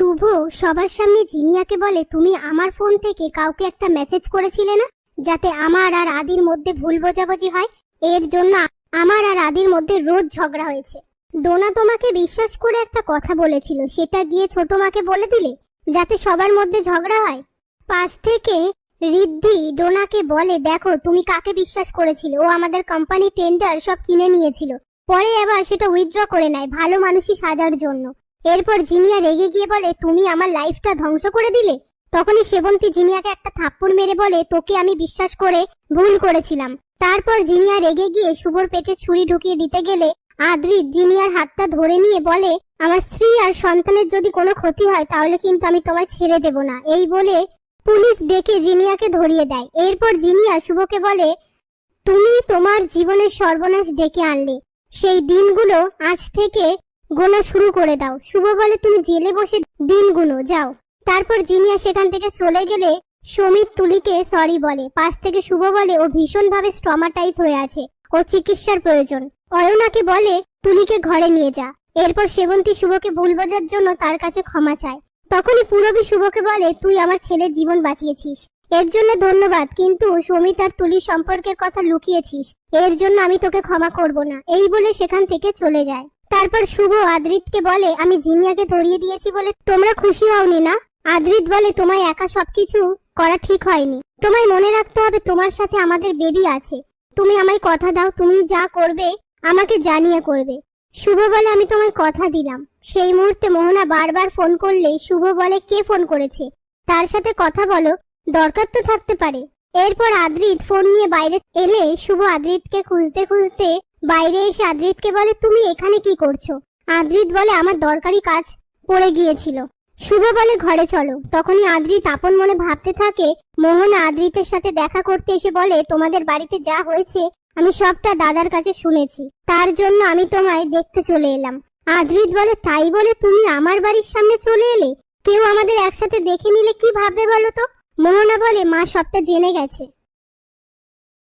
শুভ সবার সামনে জিনিয়াকে বলে, তুমি আমার ফোন থেকে কাউকে একটা মেসেজ করেছিলে না? যাতে আমার আর আদির মধ্যে ভুল বোঝাবুঝি হয়? এর জন্য আমার আর আদির মধ্যে রোজ ঝগড়া হয়েছে। ডোনা তোমাকে বিশ্বাস করে একটা কথা বলেছিল, সেটা গিয়ে ছোট মাকে বলে দিলে, যাতে সবার মধ্যে ঝগড়া হয়? পাশ থেকে রিদ্ধি ডোনাকে বলে, দেখো, তুমি কাকে বিশ্বাস করেছিলে? ও আমাদের কোম্পানি টেন্ডার সব কিনে নিয়েছিল। পরে আবার সেটা উইথড্র করে নেয়, ভালো মানুষই সাজার জন্য। এরপর জিনিয়া রেগে গিয়ে বলে, তুমি আমার লাইফটা ধ্বংস করে দিলে? তখনই সেবন্তী জিনিয়াকে একটা থাপ্পড় মেরে বলে, তোকে আমি বিশ্বাস করে ভুল করেছিলাম। তারপর জিনিয়া রেগে গিয়ে শুভর পেটে ছুরি ঢুকিয়ে দিতে গেলে আদ্রিত জিনিয়ার হাতটা ধরে নিয়ে বলে, আমার স্ত্রী আর সন্তানের যদি কোনো ক্ষতি হয়, তাহলে কিন্তু আমি তোমায় ছেড়ে দেব না। এই বলে পুলিশ ডেকে জিনিয়াকে ধরিয়ে দেয়। এরপর জিনিয়া শুভকে বলে, তুমি তোমার জীবনের সর্বনাশ ডেকে আনলে। সেই দিনগুলো আজ থেকে গোনা শুরু করে দাও। শুভ বলে তুমি জেলে বসে দিন দিনগুলো যাও। তারপর জিনিয়া সেখান থেকে চলে গেলে সমীর তুলিকে সরি বলে। পাশ থেকে শুভ বলে ও ভীষণভাবে স্ট্রমাটাইজ হয়ে আছে। ও চিকিৎসার প্রয়োজন। অয়নাকে বলে, তুলিকে ঘরে নিয়ে যা। এরপর সেবন্তী শুভকে ভুল বোঝার জন্য তার কাছে ক্ষমা চায়। তখনই পুরবী শুভকে বলে, তুই আমার ছেলের জীবন বাঁচিয়েছিস। এর জন্য ধন্যবাদ, কিন্তু সমিত আর তুলির সম্পর্কের কথা লুকিয়েছিস। এর জন্য আমি তোকে ক্ষমা করব না। এই বলে সেখান থেকে চলে যায়। তারপর শুভ আদ্রিতকে বলে, আমি জিনিয়াকে ধরিয়ে দিয়েছি বলে তোমরা খুশি হওনি না? আদ্রিত বলে, তোমায় একা সবকিছু করা ঠিক হয়নি। তোমায় মনে রাখতে হবে তোমার সাথে আমাদের বেবি আছে। তুমি আমায় কথা দাও, তুমি যা করবে আমাকে জানিয়ে করবে। শুভ বলে, আমি তোমায় কথা দিলাম। সেই মুহূর্তে মোহনা বারবার ফোন করলে শুভ বলে, কে ফোন করেছে? তার সাথে কথা বলো, দরকার তো থাকতে পারে। এরপর আদ্রিত ফোন নিয়ে বাইরে এলে শুভ আদ্রিতকে খুঁজতে খুঁজতে বাইরে এসে আদ্রিতকে বলে, তুমি এখানে কি করছ? আদ্রিত বলে, আমার দরকারি কাজ পড়ে গিয়েছিল। শুভ বলে, ঘরে চলো। তখনই আদ্রিত আপন মনে ভাবতে থাকে, মোহনা আদ্রিতের সাথে দেখা করতে এসে বলে, তোমাদের বাড়িতে যা হয়েছে, আমি সবটা দাদার কাছে শুনেছি। তার জন্য আমি তোমায় দেখতে চলে এলাম। আদ্রিত বলে, তাই বলে তুমি আমার বাড়ির সামনে চলে এলে? কেউ আমাদের একসাথে দেখে নিলে কি ভাববে বলো তো? মোহনা বলে, মা সবটা জেনে গেছে।